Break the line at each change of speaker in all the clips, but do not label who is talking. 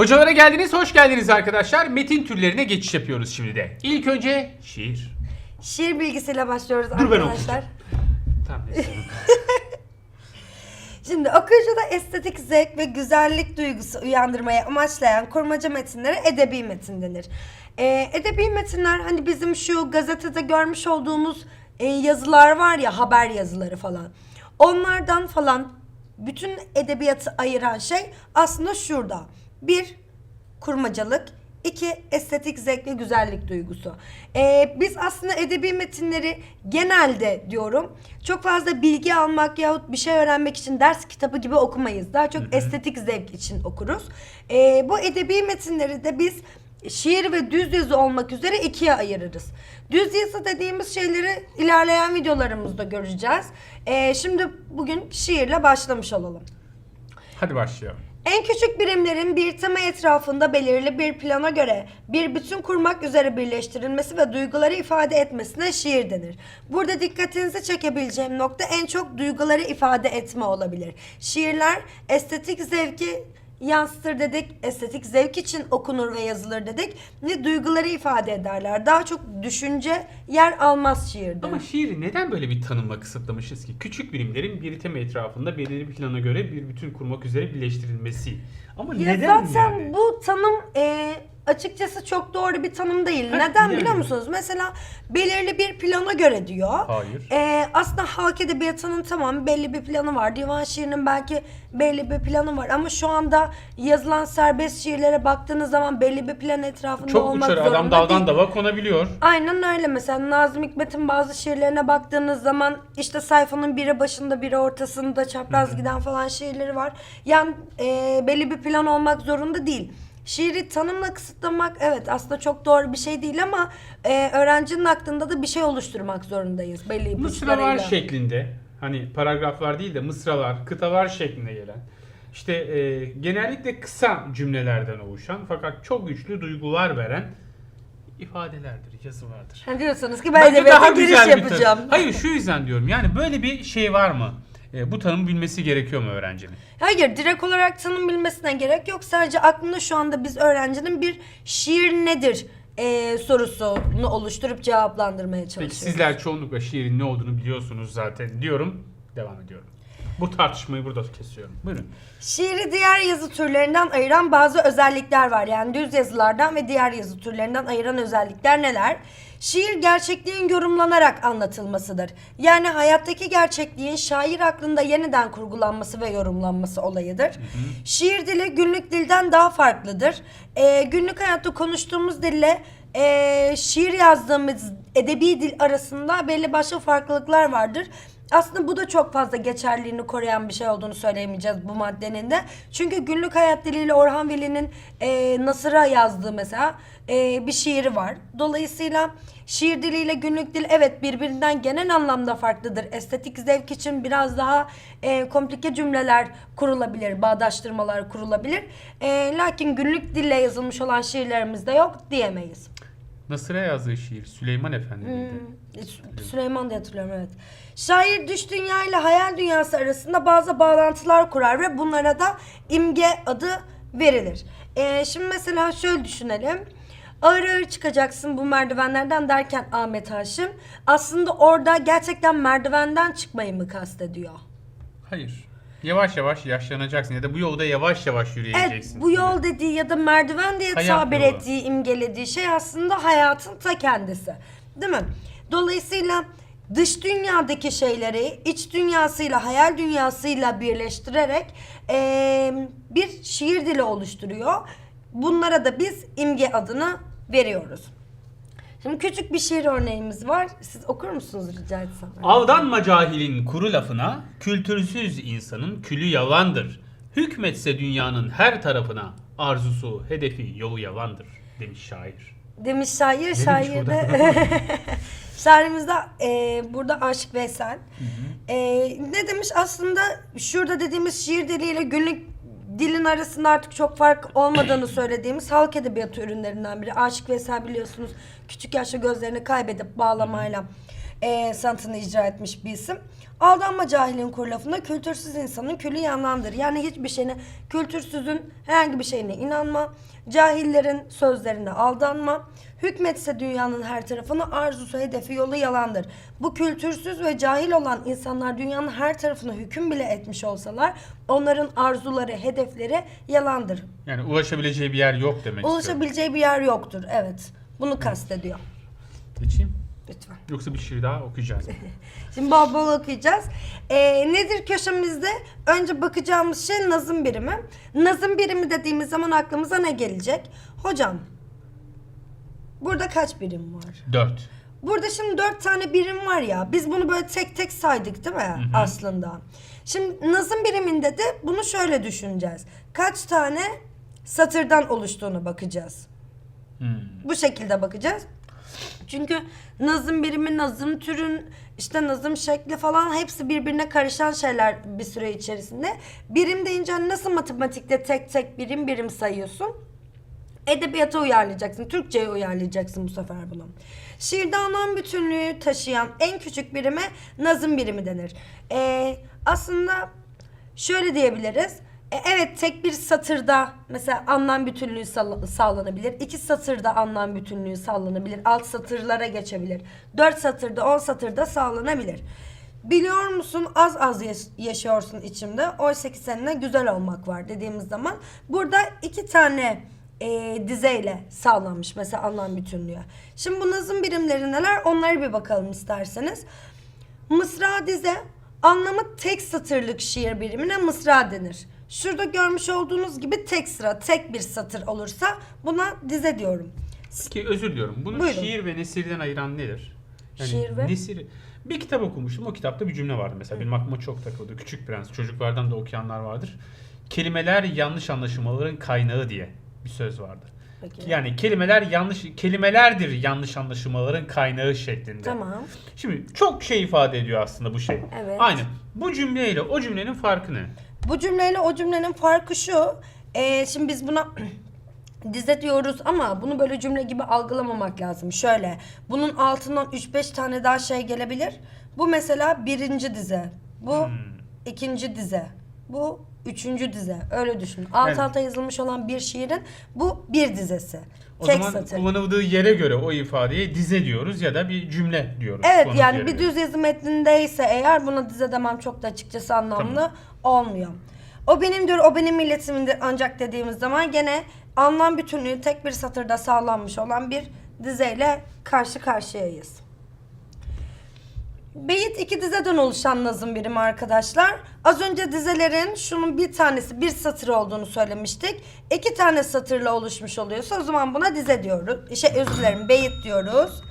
Hocalara geldiniz, hoş geldiniz arkadaşlar. Metin türlerine geçiş yapıyoruz şimdi de. İlk önce şiir.
Şiir bilgisiyle başlıyoruz
Dur ben
arkadaşlar.
Tamam neyse.
Şimdi okuyucuda estetik zevk ve güzellik duygusu uyandırmaya amaçlayan kurmaca metinlere edebi metin denir. Ee, edebi metinler hani bizim şu gazetede görmüş olduğumuz e, yazılar var ya haber yazıları falan. Onlardan falan bütün edebiyatı ayıran şey aslında şurada. Bir, kurmacalık. İki, estetik zevk ve güzellik duygusu. Ee, biz aslında edebi metinleri genelde diyorum çok fazla bilgi almak yahut bir şey öğrenmek için ders kitabı gibi okumayız. Daha çok estetik zevk için okuruz. Ee, bu edebi metinleri de biz şiir ve düz yazı olmak üzere ikiye ayırırız. Düz yazı dediğimiz şeyleri ilerleyen videolarımızda göreceğiz. Ee, şimdi bugün şiirle başlamış olalım.
Hadi başlayalım.
En küçük birimlerin bir tema etrafında belirli bir plana göre bir bütün kurmak üzere birleştirilmesi ve duyguları ifade etmesine şiir denir. Burada dikkatinizi çekebileceğim nokta en çok duyguları ifade etme olabilir. Şiirler estetik zevki yansıtır dedik, estetik zevk için okunur ve yazılır dedik ve duyguları ifade ederler. Daha çok düşünce yer almaz şiirde.
Ama şiiri neden böyle bir tanımla kısıtlamışız ki? Küçük birimlerin bir tema etrafında belirli bir plana göre bir bütün kurmak üzere birleştirilmesi. Ama
Ya
neden
zaten
yani?
bu tanım e, açıkçası çok doğru bir tanım değil. Neden biliyor musunuz? Mesela belirli bir plana göre diyor.
Hayır.
E, aslında halk edebiyatının tamam belli bir planı var. Divan şiirinin belki belli bir planı var. Ama şu anda yazılan serbest şiirlere baktığınız zaman belli bir plan etrafında
Çok
olmak
uçar
zorunda
adam daldan
değil.
dava konabiliyor.
Aynen öyle mesela Nazım Hikmet'in bazı şiirlerine baktığınız zaman işte sayfanın biri başında biri ortasında çapraz giden falan şiirleri var. Yani e, belli bir plan olmak zorunda değil. Şiiri tanımla kısıtlamak evet aslında çok doğru bir şey değil ama e, öğrencinin aklında da bir şey oluşturmak zorundayız belli
Mısralar
ipuçlarıyla.
şeklinde hani paragraflar değil de mısralar, kıtalar şeklinde gelen işte e, genellikle kısa cümlelerden oluşan fakat çok güçlü duygular veren ifadelerdir, yazılardır.
Ha, diyorsunuz ki ben
Bence
edebiyata
daha
giriş
güzel bir tanım.
yapacağım.
Hayır şu yüzden diyorum yani böyle bir şey var mı? E, bu tanımı bilmesi gerekiyor mu öğrencinin?
Hayır direkt olarak tanım bilmesine gerek yok. Sadece aklında şu anda biz öğrencinin bir şiir nedir e, sorusunu oluşturup cevaplandırmaya
Peki
çalışıyoruz.
sizler çoğunlukla şiirin ne olduğunu biliyorsunuz zaten diyorum. Devam ediyorum. Bu tartışmayı burada kesiyorum. Buyurun.
Şiiri diğer yazı türlerinden ayıran bazı özellikler var. Yani düz yazılardan ve diğer yazı türlerinden ayıran özellikler neler? Şiir gerçekliğin yorumlanarak anlatılmasıdır. Yani hayattaki gerçekliğin şair aklında yeniden kurgulanması ve yorumlanması olayıdır. Şiir dili günlük dilden daha farklıdır. Ee, günlük hayatta konuştuğumuz dille ee, şiir yazdığımız edebi dil arasında belli başlı farklılıklar vardır. Aslında bu da çok fazla geçerliliğini koruyan bir şey olduğunu söyleyemeyeceğiz bu maddenin de. Çünkü günlük hayat diliyle Orhan Veli'nin e, Nasır'a yazdığı mesela e, bir şiiri var. Dolayısıyla şiir diliyle günlük dil evet birbirinden genel anlamda farklıdır. Estetik zevk için biraz daha e, komplike cümleler kurulabilir, bağdaştırmalar kurulabilir. E, lakin günlük dille yazılmış olan şiirlerimizde yok diyemeyiz.
Nasır'a yazdığı şiir Süleyman Efendi miydi?
Sü- Süleyman diye hatırlıyorum evet. Şair düş dünya ile hayal dünyası arasında bazı bağlantılar kurar ve bunlara da imge adı verilir. Ee, şimdi mesela şöyle düşünelim. Ağır ağır çıkacaksın bu merdivenlerden derken Ahmet Haşim aslında orada gerçekten merdivenden çıkmayı mı kastediyor?
Hayır. Yavaş yavaş yaşlanacaksın ya da bu yolda yavaş yavaş
Evet
yürüyeceksin.
bu yol dediği ya da merdiven diye
Hayat
tabir
yolu.
ettiği, imgelediği şey aslında hayatın ta kendisi. Değil mi? Dolayısıyla dış dünyadaki şeyleri iç dünyasıyla, hayal dünyasıyla birleştirerek eee, bir şiir dili oluşturuyor. Bunlara da biz imge adını veriyoruz. Şimdi küçük bir şiir örneğimiz var. Siz okur musunuz rica etsem?
Aldanma cahilin kuru lafına, kültürsüz insanın külü yalandır. Hükmetse dünyanın her tarafına, arzusu, hedefi, yolu yalandır demiş şair.
Demiş şair,
demiş
şair de... Şairimizde e, burada Aşık Veysel. E, ne demiş aslında şurada dediğimiz şiir diliyle günlük dilin arasında artık çok fark olmadığını söylediğimiz halk edebiyatı ürünlerinden biri. Aşık Veysel biliyorsunuz küçük yaşta gözlerini kaybedip bağlamayla e, sanatını icra etmiş bir isim. Aldanma cahilin kur lafında kültürsüz insanın külü yandandır. Yani hiçbir şeyine, kültürsüzün herhangi bir şeyine inanma. Cahillerin sözlerine aldanma. Hükmetse dünyanın her tarafını arzusu, hedefi, yolu yalandır. Bu kültürsüz ve cahil olan insanlar dünyanın her tarafına hüküm bile etmiş olsalar onların arzuları, hedefleri yalandır.
Yani ulaşabileceği bir yer yok demek istiyorum.
Ulaşabileceği bir yer yoktur. Evet. Bunu kastediyor.
Geçeyim.
Lütfen.
Yoksa bir şiir daha okuyacağız.
Şimdi bol bol okuyacağız. Ee, nedir köşemizde? Önce bakacağımız şey nazım birimi. Nazım birimi dediğimiz zaman aklımıza ne gelecek? Hocam, burada kaç birim var?
Dört.
Burada şimdi dört tane birim var ya. Biz bunu böyle tek tek saydık değil mi aslında? Şimdi nazım biriminde de bunu şöyle düşüneceğiz. Kaç tane satırdan oluştuğunu bakacağız.
Hmm.
Bu şekilde bakacağız. Çünkü nazım birimi, nazım türün, işte nazım şekli falan hepsi birbirine karışan şeyler bir süre içerisinde. Birim deyince hani nasıl matematikte tek tek birim birim sayıyorsun? Edebiyata uyarlayacaksın, Türkçe'ye uyarlayacaksın bu sefer bunu. Şiirde anlam bütünlüğü taşıyan en küçük birime nazım birimi denir. Ee, aslında şöyle diyebiliriz. E, evet tek bir satırda mesela anlam bütünlüğü sağla- sağlanabilir. İki satırda anlam bütünlüğü sağlanabilir. Alt satırlara geçebilir. Dört satırda, on satırda sağlanabilir. Biliyor musun az az yaş- yaşıyorsun içimde. Oysa ki seninle güzel olmak var dediğimiz zaman. Burada iki tane e, dizeyle sağlanmış mesela anlam bütünlüğü. Şimdi bu nazım birimleri neler? Onlara bir bakalım isterseniz. Mısra dize anlamı tek satırlık şiir birimine mısra denir. Şurada görmüş olduğunuz gibi tek sıra, tek bir satır olursa buna dize diyorum.
Ki özür diliyorum. Bunu
Buyurun.
şiir ve nesirden ayıran nedir?
Şiir ve?
Nesir. Bir kitap okumuştum. O kitapta bir cümle vardı mesela. Benim aklıma çok takıldı. Küçük Prens. Çocuklardan da okuyanlar vardır. Kelimeler yanlış anlaşılmaların kaynağı diye bir söz vardı.
Peki.
Yani kelimeler yanlış kelimelerdir yanlış anlaşılmaların kaynağı şeklinde.
Tamam.
Şimdi çok şey ifade ediyor aslında bu şey.
Evet.
Aynı. Bu cümleyle o cümlenin farkı ne?
Bu cümleyle o cümlenin farkı şu. e, şimdi biz buna dize diyoruz ama bunu böyle cümle gibi algılamamak lazım. Şöyle bunun altından 3-5 tane daha şey gelebilir. Bu mesela birinci dize. Bu
Hmm.
ikinci dize. Bu üçüncü dize. Öyle düşün. Alt
Evet.
alta yazılmış olan bir şiirin bu bir dizesi.
O
Tek
zaman
satır.
kullanıldığı yere göre o ifadeye dize diyoruz ya da bir cümle diyoruz.
Evet yani bir
göre.
düz yazı metnindeyse eğer buna dize demem çok da açıkçası anlamlı olmuyor. O benimdir, o benim milletimindir ancak dediğimiz zaman gene anlam bütünlüğü tek bir satırda sağlanmış olan bir dizeyle karşı karşıyayız. Beyit iki dizeden oluşan nazım birimi arkadaşlar. Az önce dizelerin şunun bir tanesi bir satır olduğunu söylemiştik. İki tane satırla oluşmuş oluyorsa o zaman buna dize diyoruz. Şey özür dilerim beyit diyoruz.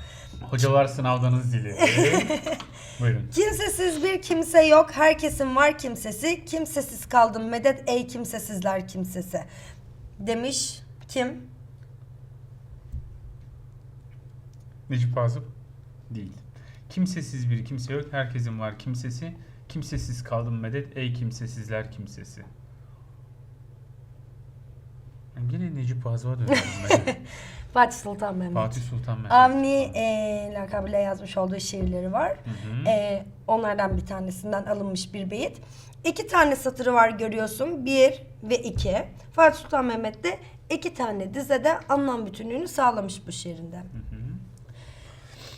Hocalar sınavdanız zili. Buyurun.
Kimsesiz bir kimse yok, herkesin var kimsesi. Kimsesiz kaldım medet ey kimsesizler kimsesi. Demiş kim?
Necip Fazıl? Değil. Kimsesiz bir kimse yok. Herkesin var kimsesi. Kimsesiz kaldım medet. Ey kimsesizler kimsesi. Ben gene Necip Fazıl'a dönüyorum ben.
Fatih Sultan Mehmet.
Fatih Sultan Mehmet.
Avni e, lakabıyla yazmış olduğu şiirleri var.
Hı hı.
E, onlardan bir tanesinden alınmış bir beyit. İki tane satırı var görüyorsun. Bir ve iki. Fatih Sultan Mehmet de iki tane dizede anlam bütünlüğünü sağlamış bu şiirinde.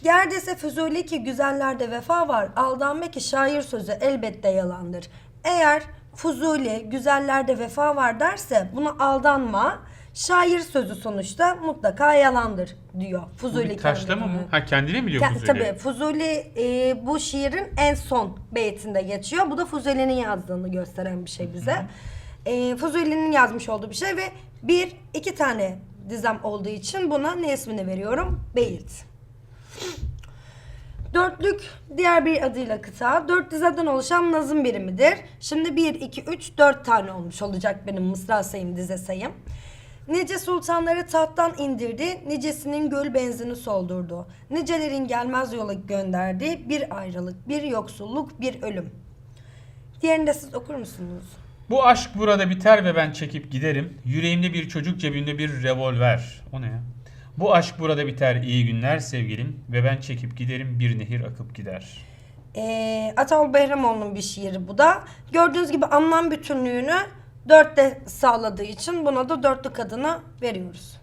Gerdese Füzuli ki güzellerde vefa var. Aldanma ki şair sözü elbette yalandır. Eğer Fuzuli güzellerde vefa var derse buna aldanma. Şair sözü sonuçta mutlaka yalandır diyor.
Bu
Fuzuli
bir taşlama
kendine.
mı? Ha kendine mi diyor Fuzuli?
Tabii Fuzuli e, bu şiirin en son beytinde geçiyor. Bu da Fuzuli'nin yazdığını gösteren bir şey bize. E, Fuzuli'nin yazmış olduğu bir şey ve bir iki tane dizem olduğu için buna ne ismini veriyorum? Beyit. Dörtlük diğer bir adıyla kıta. Dört dizeden oluşan nazım birimidir. Şimdi bir, iki, üç, dört tane olmuş olacak benim mısra sayım, dize sayım. Nice sultanları tahttan indirdi, nicesinin göl benzini soldurdu. Nicelerin gelmez yola gönderdi, bir ayrılık, bir yoksulluk, bir ölüm. Diğerini de siz okur musunuz?
Bu aşk burada biter ve ben çekip giderim. Yüreğimde bir çocuk cebimde bir revolver. O ne ya? Bu aşk burada biter iyi günler sevgilim ve ben çekip giderim bir nehir akıp gider.
Ee, Ataol Behramoğlu'nun bir şiiri bu da. Gördüğünüz gibi anlam bütünlüğünü dörtte sağladığı için buna da dörtlük adını veriyoruz.